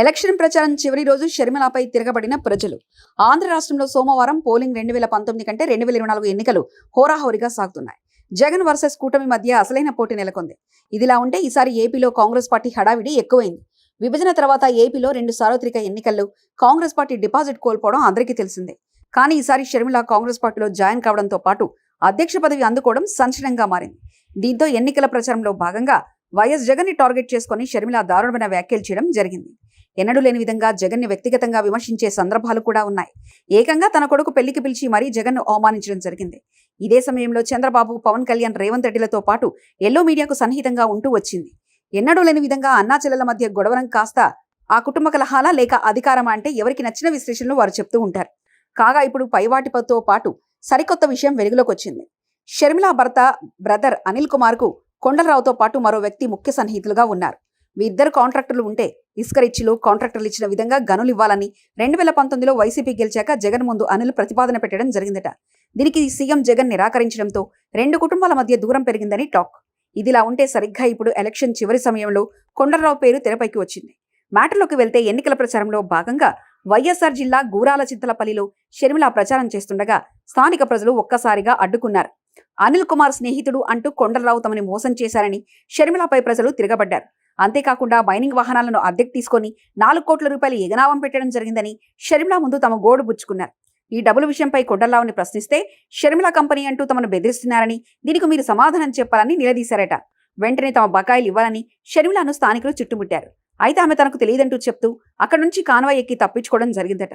Election ప్రచారం చివరి రోజు షర్మిలాపై తిరగబడిన ప్రజలు. ఆంధ్ర రాష్ట్రంలో సోమవారం పోలింగ్ రెండు వేల పంతొమ్మిది కంటే రెండు వేల ఇరవై నాలుగు ఎన్నికలు హోరాహోరీగా సాగుతున్నాయి. జగన్ వర్సెస్ కూటమి మధ్య అసలైన పోటీ నెలకొంది. ఇదిలా ఉంటే ఈసారి ఏపీలో కాంగ్రెస్ పార్టీ హడావిడి ఎక్కువైంది. విభజన తర్వాత ఏపీలో రెండు సార్వత్రిక ఎన్నికల్లో కాంగ్రెస్ పార్టీ డిపాజిట్ కోల్పోవడం అందరికీ తెలిసిందే. కానీ ఈసారి షర్మిల కాంగ్రెస్ పార్టీలో జాయిన్ కావడంతో పాటు అధ్యక్ష పదవి అందుకోవడం సంచలనంగా మారింది. దీంతో ఎన్నికల ప్రచారంలో భాగంగా వైఎస్ జగన్ని టార్గెట్ చేసుకుని షర్మిల దారుణమైన వ్యాఖ్యలు చేయడం జరిగింది. ఎన్నడూ లేని విధంగా జగన్ని వ్యక్తిగతంగా విమర్శించే సందర్భాలు కూడా ఉన్నాయి. ఏకంగా తన కొడుకు పెళ్ళికి పిలిచి మరీ జగన్ను అవమానించడం జరిగింది. ఇదే సమయంలో చంద్రబాబు పవన్ కళ్యాణ్ రేవంత్ రెడ్డిలతో పాటు ఎల్లో మీడియాకు సన్నిహితంగా ఉంటూ వచ్చింది. ఎన్నడూ లేని విధంగా అన్నాచెల్లెల మధ్య గొడవనం కాస్త ఆ కుటుంబ కలహాల లేక అధికారమా అంటే ఎవరికి నచ్చిన విశ్లేషణలు వారు చెప్తూ ఉంటారు. కాగా ఇప్పుడు పైవాటిపతో పాటు సరికొత్త విషయం వెలుగులోకి వచ్చింది. షర్మిల భర్త బ్రదర్ అనిల్ కుమార్కు కొండలరావుతో పాటు మరో వ్యక్తి ముఖ్య సన్నిహితులుగా ఉన్నారు. వీరిద్దరు కాంట్రాక్టర్లు ఉంటే ఇసుక కాంట్రాక్టర్లు ఇచ్చిన విధంగా గనులు ఇవ్వాలని రెండు వేల పంతొమ్మిదిలో వైసీపీ గెలిచాక జగన్ ముందు అనిల్ ప్రతిపాదన పెట్టడం జరిగిందట. దీనికి సీఎం జగన్ నిరాకరించడంతో రెండు కుటుంబాల మధ్య దూరం పెరిగిందని టాక్. ఇదిలా ఉంటే సరిగ్గా ఇప్పుడు ఎలక్షన్ చివరి సమయంలో కొండలరావు పేరు తెరపైకి వచ్చింది. మ్యాటర్లోకి వెళ్తే ఎన్నికల ప్రచారంలో భాగంగా వైఎస్ఆర్ జిల్లా గూరాల చింతలపల్లిలో షర్మిల ప్రచారం చేస్తుండగా స్థానిక ప్రజలు ఒక్కసారిగా అడ్డుకున్నారు. అనిల్ కుమార్ స్నేహితుడు అంటూ కొండలరావు తమని మోసం చేశారని షర్మిలపై ప్రజలు తిరగబడ్డారు. అంతేకాకుండా మైనింగ్ వాహనాలను అద్దెకు తీసుకొని నాలుగు కోట్ల రూపాయలు ఎగనామం పెట్టడం జరిగిందని షర్మిల ముందు తమ గోడు బుచ్చుకున్నారు ఈ డబ్బుల విషయంపై కొండల్లావుని ప్రశ్నిస్తే షర్మిల కంపెనీ అంటూ తమను బెదిరిస్తున్నారని దీనికి మీరు సమాధానం చెప్పాలని నిలదీశారట. వెంటనే తమ బకాయిలు ఇవ్వాలని షర్మిలను స్థానికులు చుట్టుముట్టారు. అయితే ఆమె తనకు తెలియదంటూ చెప్తూ అక్కడి నుంచి కాన్వాయ్ ఎక్కి తప్పించుకోవడం జరిగిందట.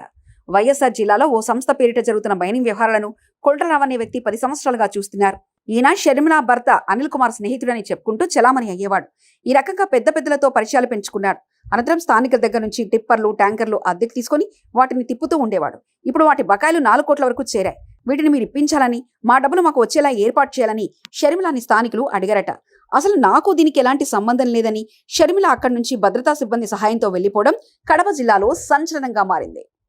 వైఎస్ఆర్ జిల్లాలో ఓ సంస్థ పేరిట జరుగుతున్న మైనింగ్ వ్యవహారాలను కొండలరావు అనే వ్యక్తి పది సంవత్సరాలుగా చూస్తున్నారు. ఈయన షర్మిల భర్త అనిల్ కుమార్ స్నేహితుడని చెప్పుకుంటూ చలామణి అయ్యేవాడు. ఈ రకంగా పెద్ద పెద్దలతో పరిచయాలు పెంచుకున్నాడు. అనంతరం స్థానికుల దగ్గర నుంచి టిప్పర్లు ట్యాంకర్లు అద్దెకు తీసుకొని వాటిని తిప్పుతూ ఉండేవాడు. ఇప్పుడు వాటి బకాయిలు నాలుగు కోట్ల వరకు చేరాయి. వీటిని మీరు ఇప్పించాలని మా డబ్బులు మాకు వచ్చేలా ఏర్పాటు చేయాలని షర్మిలాని స్థానికులు అడిగారట. అసలు నాకు దీనికి ఎలాంటి సంబంధం లేదని షర్మిల అక్కడి నుంచి భద్రతా సిబ్బంది సహాయంతో వెళ్ళిపోవడం కడప జిల్లాలో సంచలనంగా మారింది.